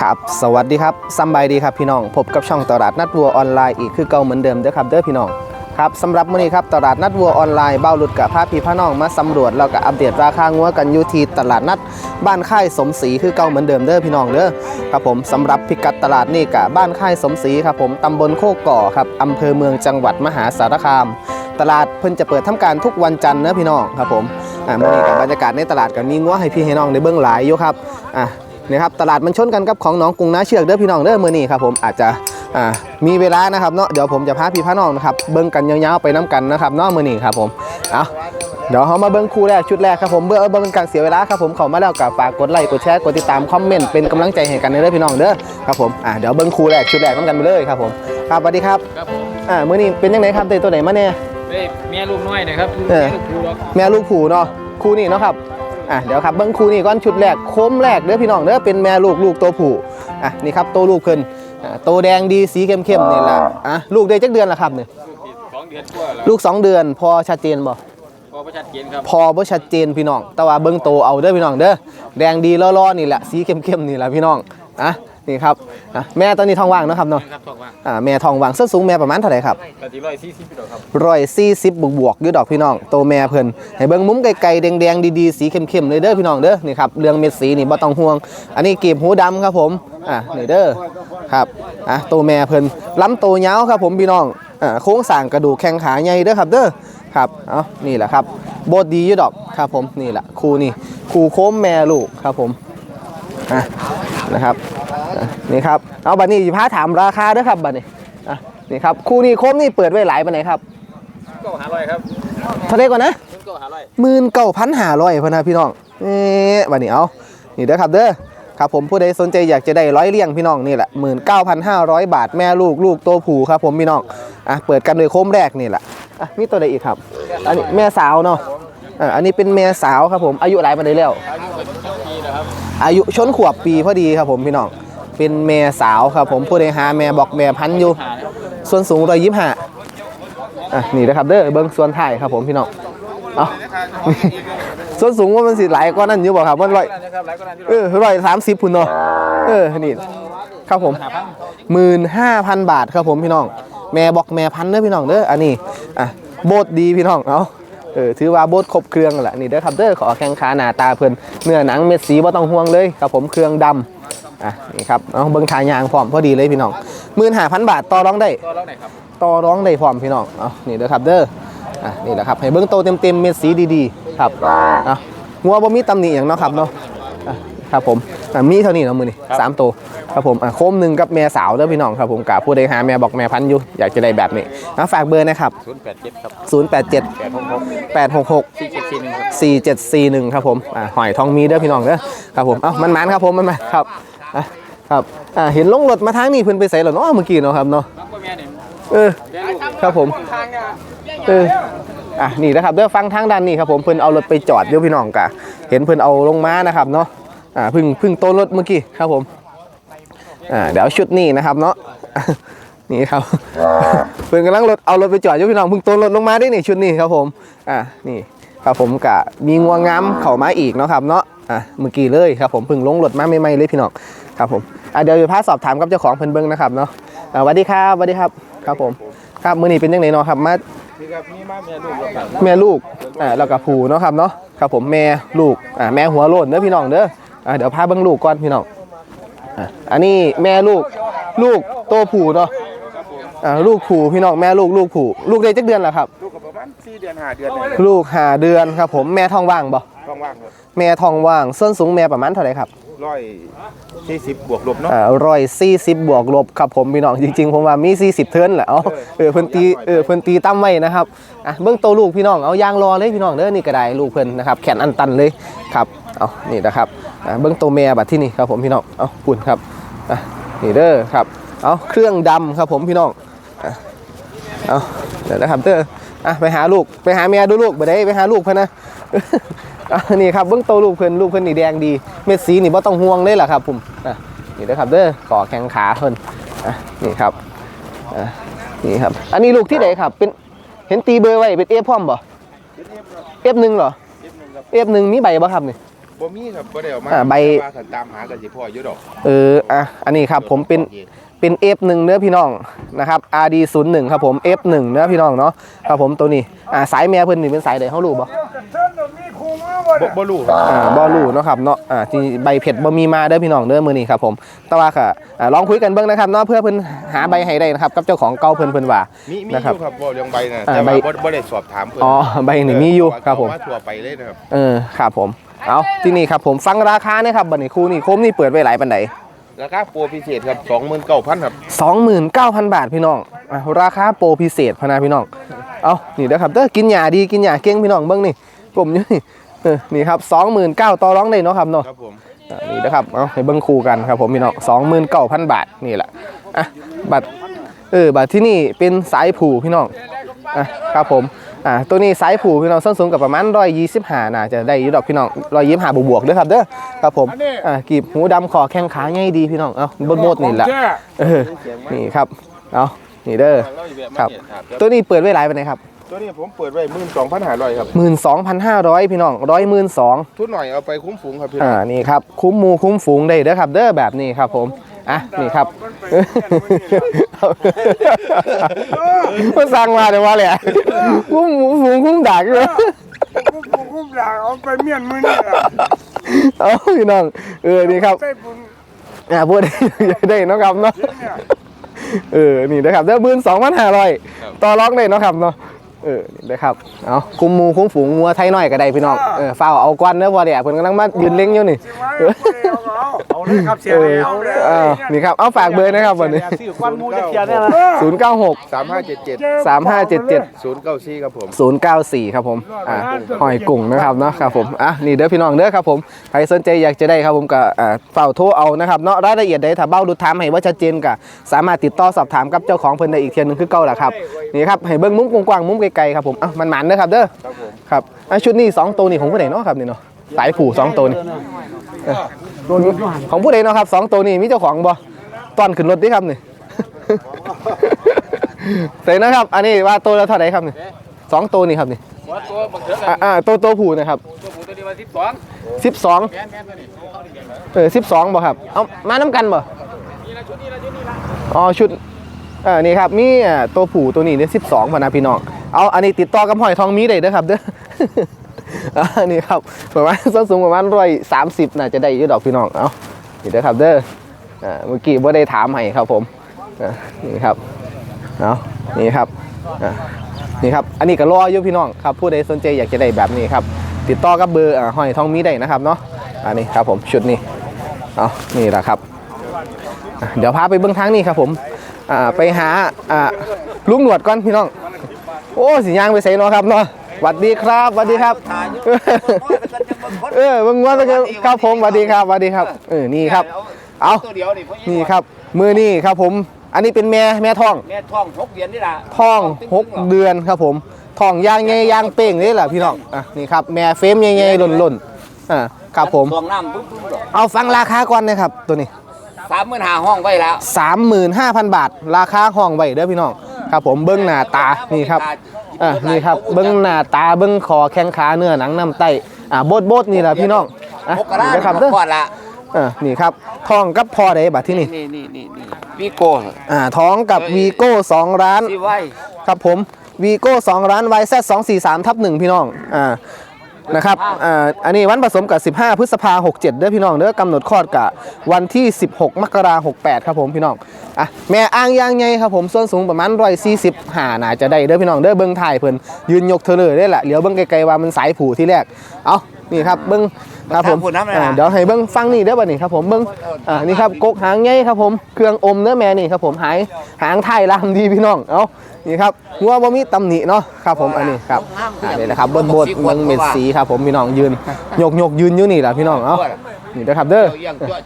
ครับ สวัสดีครับสำบายดีครับพี่น้อง พบกับช่องตลาดนัดวัวออนไลน์อีกคือเก่าเหมือนเดิมเด้อครับเด้อพี่น้อง ครับสำหรับมื้อนี้ครับตลาดนัดวัวออนไลน์เบ้าหลุดกับพาพี่พาน้องมาสำรวจแล้วก็อัปเดตราคางัวกันอยู่ที่ตลาดนัดบ้านค่ายสมศรีคือเก่าเหมือนเดิมเด้อพี่น้องเด้อครับผมสำหรับพิกัดตลาดนี่กะบ้านค่ายสมศรีครับผมตำบลโคกก่อครับอำเภอเมืองจังหวัดมหาสารคาม ตลาดเพิ่นจะเปิดทำการทุกวันจันทร์เนอะพี่น้องครับผม อ่ามื้อนี้กับบรรยากาศในตลาดก็มีงัวให้พี่ให้น้องได้เบิ่งหลายอยู่ครับอะนี่ครับตลาดมันชนกันกับของหนองกรุงน้าเชือกเด้อพี่น้องเด้อมื้อนี้ครับผมอาจจะอ่ามีเวลานะครับเนาะเดี๋ยวผมจะพาพี่พาน้องนะครับเบิ่งกันยาวๆไปน้กันนะครับเนาะมื้อนี้ครับผมเอาเดี๋ยวเรามาเบิ่งคู่แรกชุดแรกครับผมเบื่อเบิ่งเป็นการเสียเวลาครับผมเข้ามาแล้วก็ฝากกดไลค์กดแชร์กดติดตามคอมเมนต์เป็นกำลังใจให้กันเด้อพี่น้องเด้อครับผมอะเดี๋ยวเบิ่งคู่แรกชุดแรกน้ำกันไปเลยครับผมครับสวัสดีครับครับผมอ่ามื้อนี้เป็นยังไงครับได้ตัวไหนมาแน่ เฮ้ยเมียลูกน้อยนะครับเออมีลูกผู้หรอกแม่ลูกผูเนาะคู่นี้เนาะครับอะเดี๋ยวครับเบิ้งคู่นี้ก้อนชุดแรกโค้มแรกเด้อพี่น้องเด้อเป็นแม่ลูกลูกตัวผู้อะนี่ครับตัวลูกเพิ่นอะตัวแดงดีสีเข้มๆนี่แหละอะลูกได้จักเดือนละครับเนี่ยลูกที่สองเดือนกว่าแล้วลูก2เดือนพอชัดเจนบ่ พอประชัดเจนครับพอบ่ชัดเจนพี่น้อง แต่ว่าเบิ้งโตเอาเด้อพี่น้องเด้อ แดงดีล่อๆนี่แหละ สีเข้มๆนี่แหละพี่น้อง อะ นี่ครับอะแม่ตอนนี้ท้องว่างเนาะครับเนาะครับทองว่างอะแม่ท้องว่างส้นสูงแม่ประมาณเท่าไหร่ครับกะทิร้อยสี่สิบกิโลครับร้อยสี่สิบบวกบวกๆอยู่ดอกพี่น้องโตแม่เพิ่นให้เบิ่งมุมไกลๆแดงๆดีๆสีเข้มๆเลยเด้อพี่น้องเด้อนี่ครับเรื่องเม็ดสีนี่บ่ต้องห่วง อันนี้กีบหูดำครับผมอะนี่เด้อครับอะโตแม่เพิ่นลำโตยาวครับผมพี่น้องอ่าโค้งสร้างกระดูกแข้งขาใหญ่เด้อครับเด้อครับเอานี่แหละครับโบดดีอยู่ดอกครับผมนี่แหละคู่นี่คู่โค้มแม่ลูกครับผมอะนะครับอะ นี่ครับเอาบัดนี้สิพาถามราคาเด้อครับบัดนี้อะนี่ครับคู่นี้โค้มนี่เปิดไว้หลายปานไหนครับก็หาร้อยครับเท่าไหรก่อนนะคุณก็หาร้อยหมื่นเก้าพันห้าร้อยพนนะพี่น้องเอ๊ะบัดนี้เอานี่เด้อครับเด้อครับผมผู้ใดสนใจอยากจะได้ร้อยเลี้ยงพี่น้องนี่แหละหมื่นเก้าพันห้าร้อยบาทแม่ลูกลูกโตวผูครับผมพี่น้องอะเปิดกันโดยโค้มแรกนี่แหละอะมีตัวใดอีกครับอันนี้แม่สาวเนาะอะอันนี้เป็นแม่สาวครับผมอายุหลายปานใดแล้วอายุเป็นเจ้าปีนะครับอายุชนขวบปีพอดีครับผมพี่น้อง เป็นแม่สาวครับผมผู้ใดหาแม่บอกแม่พันอยู่ ส่วนสูงร้อยยี่สิบห้าอะนี่นะครับเด้อเบิ้งส่วนถ่ายครับผมพี่น้องเอาส่วนสูงว่ามันสิหลายกว่านั้นอยู่บ่ครับมันร้อยเออร้อยสามสิบพุ่นเนาะเออนี่ครับผมหาพันหมื่นห้าพันบาทครับผมพี่น้อง แม่บอกแม่พันเด้อพี่น้องเด้ออันนี้อะโบดดีพี่น้องเอาเออถือว่าโบดครบเครื่องแหละนี่เด้อครับเด้อขอแข้งขาหน้าตาเพิ่นเนื้อหนังเม็ดสีบ่ต้องห่วงเลยครับผมเครื่องดำ อะนี่ครับเอาเบิ้งขายางพร้อมพอดีเลยพี่น้องหมื่นห้าพันบาทต่อรองได้ก็แล้วไหนครับต่อร้องได้พร้อมพี่น้องเอานี่เด้อครับเด้ออะนี่แหละครับให้เบิ้งโตเต็มๆเม็ดสีดีๆครับเอางัวบ่มีตำหนิอย่างเนาะครับเนาะอะครับผมอะมีเท่านี้เนาะมือนี่สามตัวครับผมอะโคมหนึ่งกับแม่สาวเด้อพี่น้องครับผมกับผู้ใดหาแม่บอกแม่พันธุ์อยู่อยากจะได้แบบนี้อะฝากเบอร์นะครับศูนย์แปดเจ็ดครับ087 แปดหกหก866 สี่เจ็ดสี่หนึ่งครับ 4741 ครับผม อะหอยทองมีเด้อพี่น้องเด้อครับผม เอ้ามันมันๆครับผม มันมาครับ อะครับอะเห็นลงรถมาทางนี้เพิ่นไปใส่แล้วเนาะเมื่อกี้เนาะครับเนาะน้องก็แม่เนี่ยเออครับผมทางเนี่ยเอออะนี่นะครับเดี๋ยวฟังทางด้านนี้ครับผมเพิ่นเอารถไปจอดเดี๋ยวพี่น้องกะเห็นเพิ่นเอาลงมานะครับเนาะอ่าพึ่งพึ่งโต้นรถเมื่อกี้ครับผมอ่าเดี๋ยวชุดนี้นะครับเนาะนี่ครับเพิ่นกำลังรถเอารถไปจอดอยู่พี่น้องเพึ่งโต้นรถลงมาได้นี่ชุดนี้ครับผมอ่านี่ครับผมกะมีงวงงามเข้ามาอีกเนาะครับเนาะอะเมื่อกี้เลยครับผมเพึ่งลงรถมาใหม่ๆเลยพี่น้อง ครับผมอะเดี๋ยวจะพาสอบถามกับเจ้าของเพิ่นเบิ่งนะครับเนาะอ่าสวัสดีครับสวัสดีครับครับผมครับมื้อนี้เป็นยังไงเนาะครับมานี่ครับนี่มาแม่ลูกครับแม่ลูกอ่าแล้วก็ผูเนาะครับเนาะครับผมแม่ลูกอ่าแม่หัวโลนเด้อพี่น้องเด้ออ่าเดี๋ยวพาเบิ่งลูกก่อนพี่น้องอ่าอันนี้แม่ลูกลูกโตผูเนาะอ่าลูกผูพี่น้องแม่ลูกลูกผูลูกได้จักเดือนแล้วครับลูกก็ประมาณสี่เดือนห้าเดือนเลยลูกหาเดือนครับผมแม่ท้องว่างบ่ว่างๆครับแม่ท้องว่างส้นสูงแม่ประมาณเท่าไหร่ครับ ร้อยสี่สิบบวกลบเนาะ อ่าร้อยสี่สิบบวกลบครับผมพี่น้องจริงๆผมว่ามีสี่สิบเทิร์นแหละเอาเออเพิ่นตีเออเพิ่นตีตั้มไว้นะครับอะเบื้องโตวลูกพี่น้องเอายางรอเลยพี่น้องเด้อนี่ก็ได้ลูกเพิ่นนะครับแขนอันตันเลยครับเอานี่นะครับอะเบื้องโตวแม่บัดที่นี่ครับผมพี่น้องเอาปุ่นครับอะนี่เด้อครับเอาเครื่องดำครับผมพี่น้องอะเอาเดี๋ยวนะครับเด้อ อะไปหาลูกไปหาแม่ดูลูกบ่ได้ไปหาลูกเพิ่นนะอะนี่ครับเบื้องโตวลูกเพิ่นลูกเพิ่นนี่แดงดี เม็ดสีนี่บ่ต้องห่วงเลยล่ะครับผมอะนี่เด้อครับเด้อขอแข้งขาเพิ่นอะนี่ครับอะนี่ครับ อันนี้ลูกที่ไหนครับ เป็นเห็นตีเบอร์ไว้เป็นเอฟพร้อมบ่เอฟหนึ่งเหรอเอฟหนึ่งมีใบบ่ครับนี่ บ่มีครับบ่ได้เอามาอ่าใบแต่ว่าถ้าตามหากันสิพ่ออยู่ดอก เอออะอันนี้ครับผมเป็นเป็น F1 เนื้อพี่น้องนะครับ RD01 ครับผม F1 เนื้อพี่น้องเนาะครับผมตัวนี้อ่าสายแม่เพิ่นนี่เป็นสายใดเฮารู้บ่บ่บ่รู้ครับอ่าบ่รู้เนาะครับเนาะอ่าที่ใบเผ็ดบ่มีมาเด้อพี่น้องเด้อมื้อนี้ครับผมแต่ว่าค่ะอ่าลองคุยกันเบิ่งนะครับเนาะเพื่อเพิ่นหาใบให้ได้นะครับกับเจ้าของเก่าเพิ่นเพิ่นว่ามีมีนะอครับยู่ครับบ่เรื่องใบน่ะอ่าแต่ใบว่าบ่บ่ได้สอบถามเพิ่นอ๋อใบนี่มีอยู่ครับผมเอาาทั่วไปเลยนะครับเออครับผมเอาที่นี่ครับผมฟังราคาเนี่ยครับบัดนี้คู่นี่โคมนี่เปิดไว้หลายปานใด ราคาโปรพิเศษครับ29,000ครับ29,000 บาทพี่น้องอะราคาโปรพิเศษพะนาพี่น้อง เอานี่เด้อครับเด้อกินหยาดีกินหยาเก่งพี่น้องเบิ่งนี่ผมอยู่นี่เออนี่ครับ29,000ต่อรองได้เนาะครับเนาะ ครับผมอะนี่นะครับ เอาให้เบิ่งคู่กันครับผมพี่น้อง29,000บาทนี่แหละ อะ บัตร เออ บัตรที่นี่เป็นสายผูพี่น้อง อะ ครับผม อ่าตัวนี้สายผูพี่น้องส้นสูงกับประมาณ125น่าจะได้อยู่ดอกพี่น้อง125บวกๆเด้อครับเด้อครับผมอะกีบหูดำคอแข้งขาง่ายดีพี่น้องเอาโบดๆนี่แหละเออนี่ครับเอานี่เด้อครับ ตัวนี้เปิดไว้หลายปานใดครับตัวนี้ผมเปิดไว้12,500ครับ12,500พี่น้องร้อยหมื่นสองทุนหน่อยเอาไปคุ้มฝูงครับพี่อ่านี่ครับคุ้มหมูคุ้มฝูงได้เด้อครับ เด้อแบบนี้ครับผม อะนี่ครับมันสั่งมาเดี๋ยวว่าเลยอะคุ้มหมูฝูงคุ้มดักเลยกูกูกูอยากเอาไปเมียนมือนี่แหละเอาพี่น้องเออนี่ครับใส่ปุ่นอ่าพูดได้ได้เนาะครับเนาะเนี่ยเออนี่นะครับเด้อมื่นสองพันห้าร้อยต่อรองได้เนาะครับเนาะ เออนี่นะครับเอาคุ้มหมูคุ้มฝูงงัวไทยน้อยก็ได้พี่น้องเออฝ้าวเอากวนเด้อพอเดี๋ยวเพิ่นกำลังมายืนเล็งอยู่นี่สิว่าเอาเอาเอาเลยครับเสียเออเอาเลยอ่านี่ครับเอาฝากเบอร์นะครับวันนี้สี่ควันมูจะเขียนเนี่ยนะ096 3577 3577 094ครับผม094ครับผมอ่าหอยกุ้งนะครับเนาะครับผมอะนี่เด้อพี่น้องเด้อครับผมใครสนใจอยากจะได้ครับผมก็อ่าเฝ้าโทรเอานะครับเนาะรายละเอียดใดถ้าเบ้าดูถามให้ว่าชัดเจนก็สามารถติดต่อสอบถามกับเจ้าของเพิ่นได้อีกเทียหนึงคือเก่าแหละครับนี่ครับให้เบิ่งมุมกว้างๆมุมไกลๆครับผมอะมันหมันเด้อครับเด้อครับผมครับอะชุดนี้สองตัวนี่ของผู้ใดเนาะครับนี่เนาะสายผูสองตัวนี่เออของผู้ใดเนาะครับสองตัวนี่มีเจ้าของบ่ตอนขึ้นรถดิครับนี่เสร็จนะครับ อันนี้ว่าตัวละเท่าไหร่ครับนี่สองตัวนี่ครับนี่ว่าตัวบักเถิดอ่าอ่าตัวตัวผูนะครับตัวหมูตัวนี้มาสิบสองสิบสองเออสิบสองบ่ครับเอามาน้ำกันบ่อ๋อชุดเออนี่ครับมีอ่าตัวผูตัวนี้เนี่ยสิบสองพอนะพี่น้อง เอาอันนี้ติดต่อกับหอยทองมีได้เด้อครับเด้ออันนี้ครับประมาณส้นสูงประมาณร้อยสามสิบน่าจะได้ยู่ดอกพี่น้องเอานี่เด้อครับเด้อเมื่อกี้บ่ได้ถามให้ครับผมอ่านี่ครับเอานี่ครับอ่านี่ครับอันนี้ก็รออยู่พี่น้องครับผู้ใดสนใจอยากจะได้แบบนี้ครับติดต่อกับเบอร์อหอยทองมีได้นะครับเนาะอันนี้ครับผมชุดนี้เอานี่แหละครับเดี๋ยวพาไปเบื้องทางนี้ครับผมไปหาอ่าลุงหนวดก่อนพี่น้อง โอ้สิยางไปใส่เนาะครับเนาะสวัสดีครับสวัสดีครับ เออเบิ่งว่าแล้วกันครับผมสวัสดีครับสวัสดีครับเออนี่ครับ เอาตัวเดียวนี่เพราะนี่ครับ มือนี่ครับผม อันนี้เป็นแม่แม่ท้องแม่ท้องหกเดือนนี่ล่ะท้องหกเดือนครับผมท้องย่างใหญ่ย่างเป้งนี่แหละพี่น้องอะนี่ครับแม่เฟรมใหญ่ๆหล่นๆอ่าครับผมท้องน้ำปุ๊บปุ๊บหรอกเอาฟังราคาก่อนนะครับตัวนี้ สามหมื่นห้าห้องไว้แล้ว 35,000 บาท ราคาห้องไว้เด้อพี่น้องครับผมเบิ้งหน้าตานี่ครับอ่านี่ครับเบิ้งหน้าตาเบิ้งคอแข้งขาเนื้อหนังน้ำไตอ่าโบดโบดๆนี่แหละพี่น้องอะหกกระดานี่ษนะครับเด้อก่อนละอ่านี่ครับท้องกับพอได้บัดที่นี่นี่นี่นี่นี่วิโก้อ่าท้องกับวีโก้2ร้าน ที่ไว้ ครับผมวีโก้2ร้าน YZ 243ทับ1พี่น้อง อ่า นะครับอ่าอันนี้วันผสมกับ 15 พฤษภาหกเด้อพี่น้องเด้อกำหนดคลอดกับวันที่ 16 มกราหกแปดครับผมพี่น้องอะแม่อ้างยางไงครับผมส่วนสูงประมาณร้อยสี่สิบหาน่าจะได้เด้อพี่น้องเด้อเบิ้งถ่ายเพิ่นยืนยกเธอเลยได้แหละเหลียวเบิ้งไกลๆว่ามันสายผูที่แรกเอานี่ครับเบิ้ง ครับผมอ่าเดี๋ยวให้เบิ้งฟังนี่เด้อบัดนี้ครับผมเบิ้งอ่านี่ครับกกหางไงครับผมเครื่องอมเด้อแม่นี่ครับผมหายหางไทยลามดีพี่น้องเอานี่ครับงัวบ่มีตำหนิเนาะครับผมอันนี้ครับอ่านี่นะครับบนบนเมืองเม็ดสีครับผมพี่น้องยืนยกยกยืนอยู่นี่แหละพี่น้องเอ้านี่นะครับเด้อ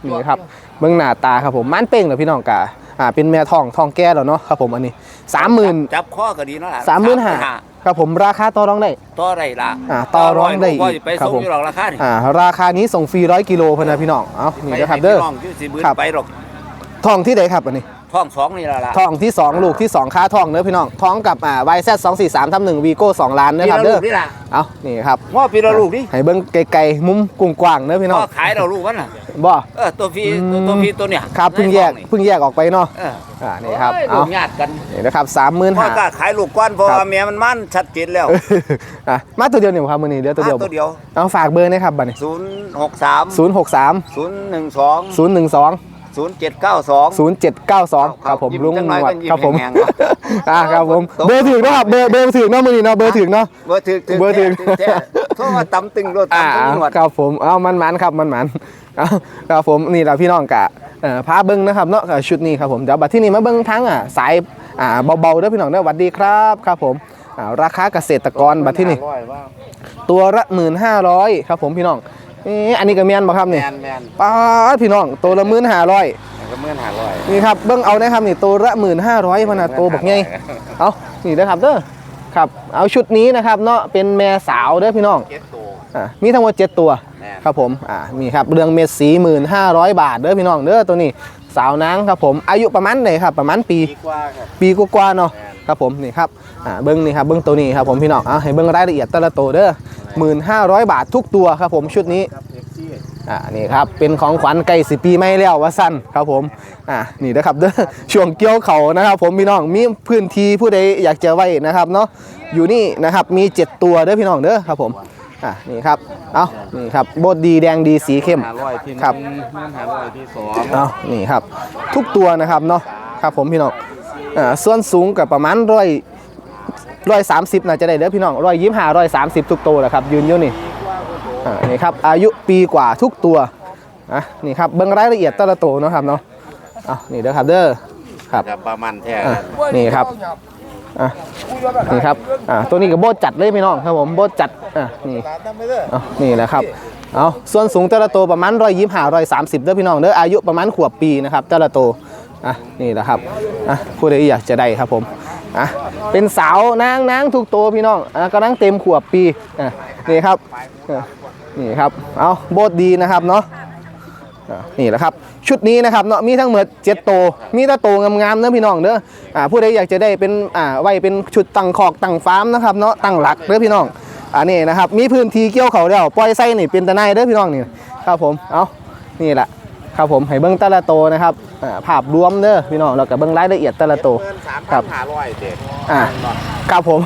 นี่ครับเมืองหน้าตาครับผมม่านเป้งเหรอพี่น้องกะอ่าเป็นแม่ทองทองแก้แล้วเนาะครับผมอันนี้สามหมื่น จับข้อก็ดีเนาะล่ะสามหมื่นห้า ครับผมราคาต่อรองได้ ต่อไรล่ะอ่าต่อรองได้อีกก็จะไปครับส่งผม อยู่หรอกราคานี่อ่าราคานี้ส่งฟรีร้อยกิโลพนนะพี่น้อง เอ้านี่นะครับเด้อ ไปให้พี่น้องยู่สิบืนครับ ไปหรอก ทองที่ไหนครับอันนี้ ท้องสองนี่ละล่ะท้องที่ 2 ลูกที่ 2 ค่าท้องเด้อพี่น้อง ท้องกับอ่า YZ 2 4 3ทำหนึ่งวีโก้2ล้านนะปีครับละเด้ลูอกนี่ล่ะ เอานี่ครับง้อปีละลูกนี่ให้เบิ้งไกลๆมุมกว้างๆเด้อพี่น้พ่องอขายเราลูกกันน่ะบ่เออตัวพี่อืมตัวตัวพี่ตัวเนี่ยครับเพิ่งแยกในท้อนี่เพิ่งแยกออกไปเนาะเอออ่านี่ครับโอ้ยเอาลูกญาติกันนี่นะครับสามหมื่นพ่อห้ากล้าขายลูกก้อนเพราะครับ ว่าเมียมันมั่นชัดเจนแล้วอะมาตัวเดียวนี่ครับมือนี้เดียวตัวเดียว อะตัวเดียวเอาฝากเบอร์นะครับบัดนี้ศูนย์หกสามศูนย์หกสามศูนย์หนึ่งสองศูนย์หนึ่งสอง ศูนย์เจ็ดเก้าสองศูนย์เจ็ดเก้าสองครับผมยิ้มลุงจังหหน่นอยวดกันยิ้มครับผมแห้งๆเนาะอ่าครับผมตกเบอร์ถึงนะครับเบอร์เบอร์ถึงเนาะมือนี้เนาะเบอร์ถึงเนาะ เบอร์ถึกถึกเบอร์ถึกแท้โทรมาตำตึงรถอ่าตำตึงหนวด ครับผมเอามันมันๆครับมันมันๆเอาครับผมนี่แหละพี่น้องกะเอ่อพาเบิ้งนะครับเนาะกับชุดนี้ครับผมเดี๋ยวบัดที่นี่มาเบิ้งทั้งอะสายอ่าเบาๆเด้อพี่น้องเด้อหวัดดีครับครับผมอ่าราคาเกษตรกรบัดที่นี่ ตัวละหมื่นห้าร้อยครับผมพี่น้อง เอ๊ะอันนี้ก็แมนบ่ครับแมนี่นแมนป้าดพี่น้องตัวละหมื่นห้าร้อยก็เมื่อนหาร้อยนี่ครับเบิ้งเอานะครับนี่ตัวละหมื่นห้าร้อยพะนาตัวบอกไงเอานี่นะครับเด้อครับเอาชุดนี้นะครับเนาะเป็นแม่สาวเด้อพี่น้องเก็ตตัวอะมีทั้งหมด7ตัว แม่นครับผม อ่ามีครับ เรืองเม็ดสีหมื่นห้าร้อยบาท เด้อพี่น้อง เด้อตัวนี้ สาวนางครับผม อายุประมาณไหนครับ ประมาณปี ดีกว่าครับ ปีกว่าๆเนาะแม่นครับผม นี่ครับ อ่า เบิ้งนี่ครับ เบิ้งตัวนี้ครับผมพี่น้อง เอาให้เบิ้งรายละเอียดแต่ละตัวเด้อ หมื่นห้าร้อยบาททุกตัวครับผมชุดนี้ครับเอฟซีอ่านี่ครับเป็นของขวัญใกล้สิปีไม่แล้วว่าสั้นครับผมอ่านี่นะครับเด้อช่วงเกี่ยวเขานะครับ ผมพี่น้องมีพื้นที่ผู้ใดอยากจะไว้นะครับเนาะอยู่นี่นะครับมี 7 ตัวเด้อพี่น้องเด้อครับผมอ่านี่ครับเอานี่ครับโบดดีแดงดีสีเข้มหาร้อยที่หครับนึ่งเมื่อนหาร้อยที่สองเอานี่ครับ ทุกตัวนะครับเนาะครับผมพี่น้องอ่าส่วนสูงกับประมาณร้อย ร้อยสามสิบน่าจะได้เด้อพี่น้องร้อยยี่ห้าร้อยสามสิบทุกตัวแหละครับยืนอยู่นี่อ่านี่ครับอายุปีกว่าทุกตัวอะนี่ครับเบิ่งรายละเอียดแต่ละตัวเนาะครับเนาะเอานี่เด้อครับเด้อครับจะประมาณแท้อะนี่ครับอะนี่ครับอ่าตัวนี้ก็โบดจัดเลยพี่น้องครับผมโบดจัดอะนี่เอานี่แหละครับเอาส่วนสูงแต่ละตัวประมาณร้อยยี่ห้าร้อยสามสิบเด้อพี่น้องเด้ออายุประมาณขวบปีนะครับแต่ละตัวอะนี่แหละครับอะผู้ใดอยากจะได้ครับผม อะเป็นสาวนางนางทุกโตพี่น้องอะก็นั่งเต็มขวบปีอะนี่ครับอะนี่ครับเอาโบดดีนะครับเนาะอ่านี่แหละครับชุดนี้นะครับเนาะมีทั้งหมดเจ็ดโต มีต่โตงามๆเด้อพี่น้องเด้ออ่าผู้ใดอยากจะได้เป็นอ่าไว้เป็นชุดตั้งคอกตั้งฟาร์มนะครับเนาะตั้งหลักเด้อพี่น้องอันนี้นะครับมีพื้นที่เกี่ยวเขาแล้วปล่อยไส้นี่เป็นตะไนเด้อพี่น้องนี่ครับผมเอานี่แหละครับผมให้เบิ้งต่ละโตนะครับ อ่าภาพรวมเด้อพี่น้องแล้วก็เบิ้งรายละเอียดแต่ละโตวเมื่อนสามครัพับ นหาร้อยเด็ดอ่าครับผม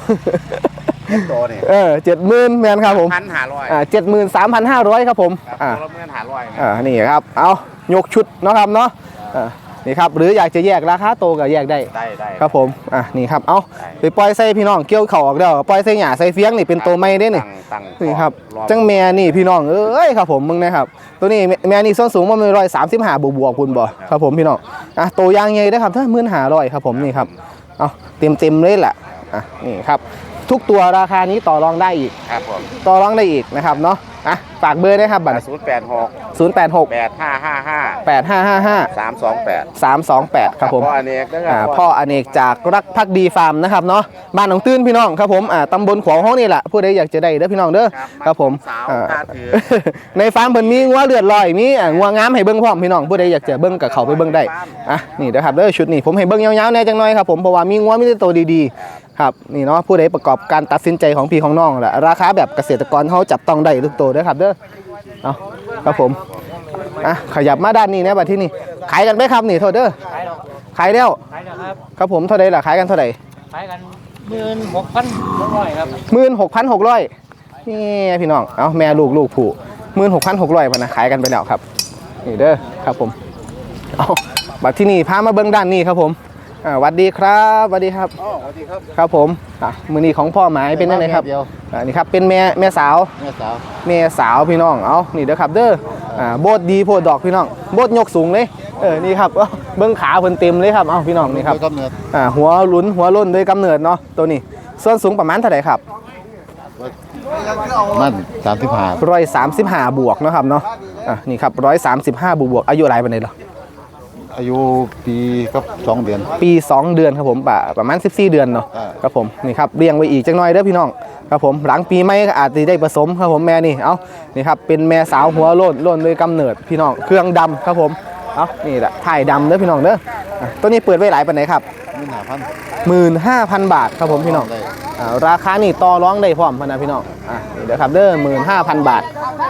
เก็ตตัวเนี่ยเออเจ็ดหมื่นแมนครับผมพันหาร้อยอ่าเจ็ดหมื่นสามพันห้าร้อยครับผมอ่า ตัวละเมื่อนหาร้อยนะ อ่านี่ครับ เอายกชุดเนาะครับเนาะอ่า นี่ครับหรืออยากจะแยกราคาโตก็แยกได้ได้ได้ครับผมอะนี่ครับเอาไปปล่อยใส่พี่น้องเกี่ยวเข่าออกแล้วปล่อยใส่หญ้าใส่เฟียงนี่เป็นตัวไม่ได้นี่ตั้งตั้งนี่ครับรอบจังแม่นี่พี่น้องเอ้ยครับผมมึงนะครับตัวนี้แม่แม่นี่ส้นสูงมันร้อยสามสิบห้าบวกบวกๆคุณบ่ครับผมพี่น้องอะตัวยางใหญ่ได้อครับถ้ามื่นหาร้อยครับผมนี่ครับเอาเต็มเต็มๆเลยแหละอะนี่ครับทุกตัวราคานี้ต่อรองได้อีกครับผมต่อรองได้อีกนะครับเนาะ อะฝากเบอร์ได้ครับบัตรศูนย์แปดหกศูนย์แปดหกแปดห้าห้าห้าแปดห้าห้าห้าสามสองแปด328 ครับผมพ่ออเนกนะครัอ่าบพ่ออเนกจากรักพักดีฟาร์มนะครับเนาะบ้านหนองตื้นพี่น้องครับผมอ่าตำบลขวางห้องนี่แหละผู้ใดอยากจะได้เด้อพี่น้องเด้อครับผมสาวอ่า ตาถือ ในฟาร์มเพิ่นมีงัวเลือดลอยมีอ่างัวงามให้เบิ่งพร้อมพี่น้องผู้ใดอยากจะเบิ่งกับเขาไปเบิ่งได้อะนี่นะครับเด้อชุดนี้ผมให้เบิ่งยาวๆแน่จังน้อยครับผมเพราะว่ามีงัวมีแต่ตัวดีๆครับนี่เนาะผู้ใดประกอบการตัดสินใจของพี่ของน้องแหละราคาแบบเกษตรกรเขาจับต้องได้ทุกตัวเด้อครับเด้อเอาครับผมอะขยับมาด้านนี้นะบัดที่นี่ขายกันไหมครับนี่โทษเด้อขายหรอกขายแล้วขายแล้วครับครับผมเท่าไรล่ะขายกันเท่าไหร่ขายกันหมื่นหกพันหกร้อยครับหมื่นหกพันหกร้อยนี่พี่น้องเอาแม่ลูกลูกผูหมื่นหกพันหกร้อยพนนะขายกันไปแล้วครับนี่เด้อครับผมเอาบัดที่นี่พามาเบิ้งด้านนี้ครับผม อ่าหวัดดีครับหวัดดีครับ อ๋อสวัสดีครับครับผมอะมือนี้ของพ่อหมายเป็นยังไงครับเดียวอ่านี่ครับเป็นแม่แม่สาว แม่สาวแม่สาวพี่น้อง เอานี่เด้อครับเด้อ อ่า โบดดีโพดดอกพี่น้อง โบดยกสูงเลย เออ นี่ครับเอาเบิ้งขาเพิ่นเต็มเลยครับ เอาพี่น้องนี่ครับกำเนิดอ่า หัวหลุนหัวล้นด้วยกำเนิดเนาะ ตัวนี้ ส่วนสูงประมาณเท่าไหร่ครับมันสามสิบห้าร้อยสามสิบห้าบวกเนาะครับเนาะ อะนี่ครับร้อยสามสิบห้าบวกบวกอายุอะไรปานใดเหรอ อายุปีกับสองเดือน ปี 2 เดือนครับผมประประมาณ 14 เดือนเนาะอ่า ครับผมนี่ครับเรียงไว้อีกจังหน่อยเด้อพี่น้องครับผมหลังปีใหม่ก็อาจจะได้ผสมครับผมแม่นี่เอานี่ครับเป็นแม่สาวหัวโล้นโล้นด้วยกำเนิดพี่น้องเครื่องดำครับผมเอานี่แหละถ่ายดำเด้อพี่น้องเด้ออะตัวนี้เปิดไว้หลายปันไหนครับนี่หาพันหมื่นห้าพันบาทครับผมพี่น้อง ได้อ่า ราคานี่ต่อร้องได้พร้อมพะนะพี่น้องอะนี่เดี๋ยวครับเด้อหมื่นห้าพันบาท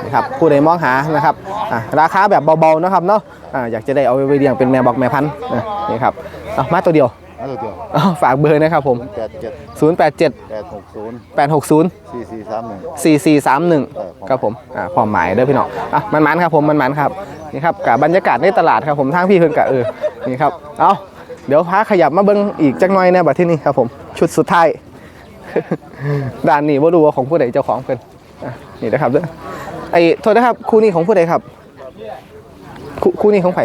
นะครับผู้ใดมองหานะครับอะราคาแบบเบาๆนะครับเนาะอ่าอยากจะได้เอาไปเลี้ยงเป็นแม่บอกแม่พันธุ์อะนี่ครับเอามาตัวเดียวเอาตัวเดียวเอาฝากเบอร์นะครับผมแปดเจ็ด0 8 7แปดหกศูนย์8 6 0สี่สี่สามหนึ่ง4 4 3 1ครับผมอ่าความหมายเด้อพี่น้องอะมันมันๆครับผมมันมันๆครับนี่ครับกับบรรยากาศในตลาดครับผมทางพี่เพิ่นกะเออนี่ครับเอาเดี๋ยวพาขยับมาเบิ้งอีกจักหน่อยแนะบัดที่นี่ครับผมชุดสุดท้าย ด้านนี้ว่าดูว่าของผู้ใดเจ้าของเพิ่นนี่นะครับเด้อไอ้โทษนะครับคู่นี้ของผู้ใดครับ คู่คู่นี้ของไผ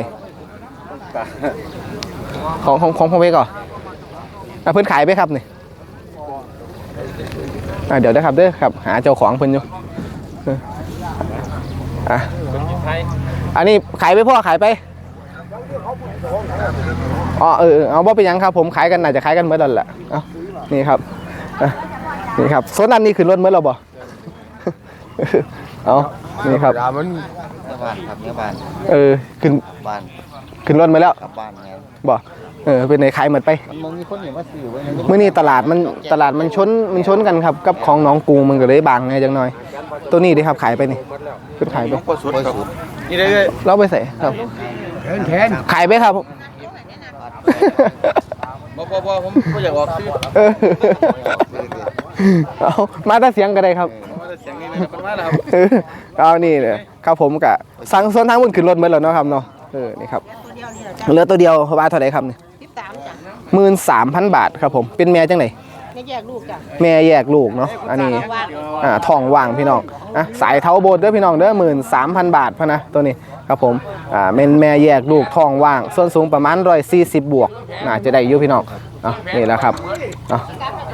ของของของพ่อเวก่อนอะเพิ่นขายไปครับนี่อะเดี๋ยวนะครับเด้อครับ หาเจ้าของเพิ่นอยู่อะอันนี้ขายไปพ่อขายไปอ๋อเออเอาว่าเป็นยังครับ ผมขายกันน่าจะขายกันเมื่อดันแหละเอนี่ครับ นี่ครับโซนนั้นนี่คือรถเมื่อเราบ่เอานี่ครับมันเนื้อบ้านครับเนื้อบ้านเออขึ้นบ้านขึ้นรถมาแล้วกลับบ้านไงบ่เออเป็นในขายหมดไปมันมึงมีคนอยู่มาซื้อไว้ในเมื่อนี้ตลาดมันตลาดมันชนมันชนกันครับกับของหน้องกรุงมันก็เลยบางไงจังหน่อย ตัวนี้ดิครับขายไปนี่ขึ้นขายไปก็สุดสุดนี่เลยเราไปใส่ครับแทนแทนขายไปครับบ่บ่บ่ผมก็อยากออกซื้อ เออเอามาแต่เสียงก็ได้ครับ มาเสียงนี้นะครับมาแล้วครับเออเอานี่เลยครับผมกะสั่งส่วนทางบนขึ้นรถหมดแล้วเนาะครับเนาะเออนี่ครับเหลือตัวเดียวเขาว่าเท่าไหร่ครับเนี่ยสิบสามจ้ะหมื่นสามพันบาทครับผมเป็นแม่จังไหนไม่แยกลูกจ้ะแม่แยกลูกเนาะอันนี้ว่างอ่าทองว่างพี่น้องอะสายเท้าโบดเด้อพี่น้องเด้อหมื่นสามพันบาทพะนะตัวนี้ครับผมอ่าเป็นแม่แยกลูกทองว่าง ส่วนสูงประมาณร้อยสี่สิบบวกน่าจะได้อยู่พี่น้อง อะนี่แหละครับอะ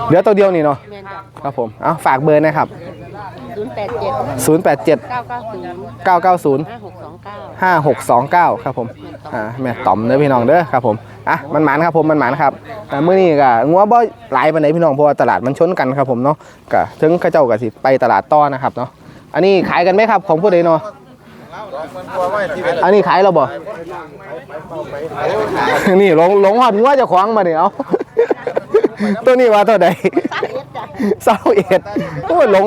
เหลือตัวเดียวนี่เนาะแมนจ้ะครับผมเอาฝากเบอร์นะครับ ศูนย์แปดเจ็ด0 8 7 เก้าเก้าศูนย์9 9 0 ห้าหกสองเก้า 5629 ครับผมอ่าแม่ต่อมเด้อพี่น้องเด้อครับผมอะมันหมานครับผมมันหมานครับอ่ามื้อนี้ก็งัวบ่หลายปานใดพี่น้องเพราะว่าตลาดมันชนกันครับผมเนาะก็ถึงเขาเจ้าก็สิไปตลาดต่อนะครับเนาะอันนี้ขายกันไหมครับของผู้ใดเนาะ อันนี้ขายเราบ่ นี่หลงหลงหอดงัวเจะขวางมาเนี่ยเอา ตัวนี้ว่าตัวใดสามเอ็ดจ้ะเศร้าเอ็ดโอ้ยหลง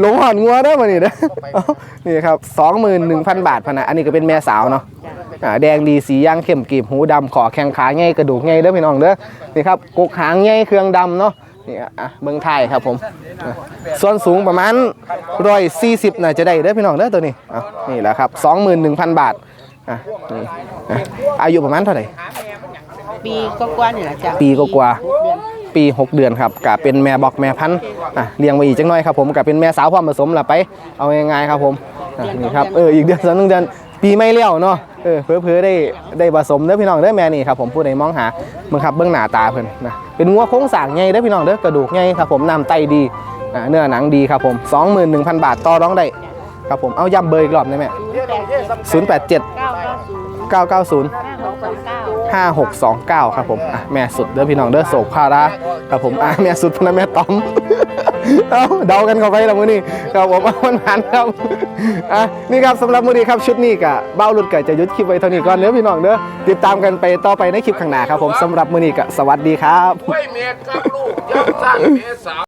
หลงหอดงัวได้อมานี่นะเอ้านี่ครับสองหมื่นหนึ่งพันบาทพะนะอันนี้ก็เป็นแม่สาวเนาะอ่าแดงดีสีย่างเข้มกรีบหูดำขอแข้งขาใหญ่กระดูกใหญ่เด้อพี่น้องเด้อนี่ครับกกหางใหญ่เครื่องดำเนาะ นี่อะเมืองไทยครับผมอะส่วนสูงประมาณร้อยสี่สิบน่าจะได้เด้อพี่น้องเด้อตัวนี้อะนี่แหละครับสองหมื่นหนึ่งพันบาทอะนี่อะอายุประมาณเท่าไหร่ปีก็กว่าๆนี่แหละจ้ะปีกว่าๆปี 6 เดือนครับกะเป็นแม่บอกแม่พันธุ์อะเลี้ยงไว้อีกจังน้อยครับผมกะเป็นแม่สาวพร้อมผสมละไป เอาง่ายๆครับผมอะนี่ครับเอออีกเดือนสองเดือน ปีไม่เลี้ยวเนาะเออเพื่อๆได้ได้ผสมเด้อพี่น้องเด้อแม่นี่ครับผมผู้ใดมองหาเบิ่งครับเบิ่งหน้าตาเพิ่นนะเป็นงัวโค้งสร้างใหญ่เด้อพี่น้องเด้อกระดูกใหญ่ครับผมน้ำไตดีอะเนื้อหนังดีครับผม21,000 บาทต่อรองได้ครับผมเอาย้ำเบอร์อีกรอบได้ไหมศูนย์แปดเจ็ด087เก้าเก้าศูนย์990ห้าหกสองเก้า5629 ครับผมอะแม่สุดเด้อพี่น้องเด้อโศกพาราครับผมอะแม่สุดพนะแม่ต้อม เอาเดากันเข้าไปแล้วมื้อนี้ครับผมเอามันหันครับอะนี่ครับสำหรับมื้อนี้ครับชุดนี้กะเบ้าหลุดกะจะยุดคลิปไว้เท่านี้ก่อนเด้อพี่น้องเด้อติดตามกันไปต่อไปในคลิปข้างหน้าครับผมสำหรับมื้อนี้กะสวัสดีครับ ไม่เมียกับลูกยังสร้างเมียสาว